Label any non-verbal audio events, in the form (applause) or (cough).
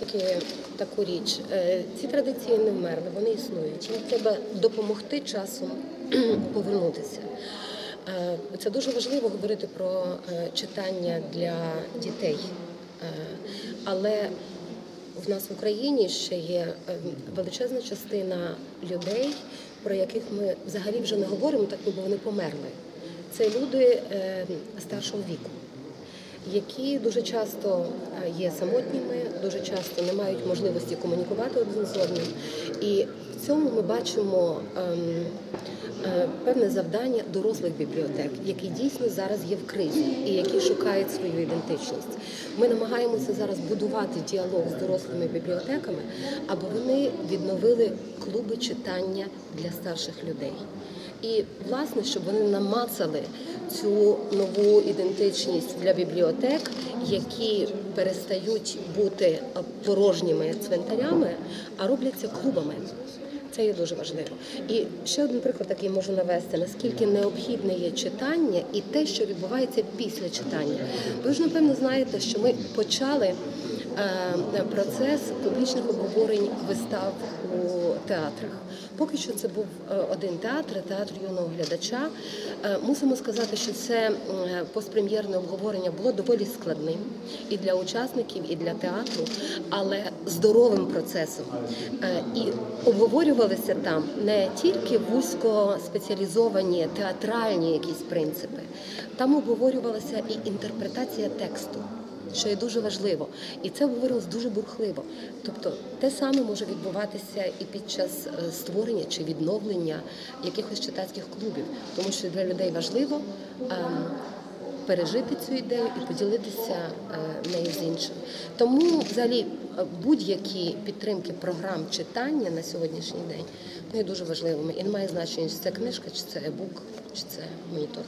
Тільки таку річ. Е, Ці традиції не вмерли, вони існують. Їм треба допомогти часом (clears throat) повернутися. Е, Це дуже важливо говорити про е, читання для дітей. Але в нас в Україні ще є величезна частина людей, про яких ми взагалі вже не говоримо, так ніби вони померли. Це люди старшого віку які дуже часто е, є самотніми, дуже часто не мають можливості комунікувати один з одним. І в цьому ми бачимо ем, е, певне завдання дорослих бібліотек, які дійсно зараз є в кризі і які шукають свою ідентичність. Ми намагаємося зараз будувати діалог з дорослими бібліотеками, аби вони відновили клуби читання для старших людей. І власне, щоб вони намацали цю нову ідентичність для бібліотек, які перестають бути порожніми цвинтарями, а робляться клубами. Це є дуже важливо. І ще один приклад, який можу навести, наскільки необхідне є читання і те, що відбувається після читання. Ви ж напевно знаєте, що ми почали процес публічних обговорень вистав у театрах. Поки що це був е, один театр, театр юного глядача. Е, Мусимо сказати, що це е, постпрем'єрне обговорення було доволі складним і для учасників, і для театру, але здоровим процесом. Е, І обговорювалися там не тільки вузько спеціалізовані театральні якісь принципи, там обговорювалася і інтерпретація тексту що є дуже важливо, і це обговорювалося дуже бурхливо. Тобто, те саме може відбуватися і під час е, створення чи відновлення якихось читацьких клубів, тому що для людей важливо. ем, Пережити цю ідею і поділитися е, нею з іншим. Тому, взагалі, е, будь-які підтримки програм читання на сьогоднішній день є дуже важливими. І немає значення, чи це книжка, чи це ебук, чи це монітор.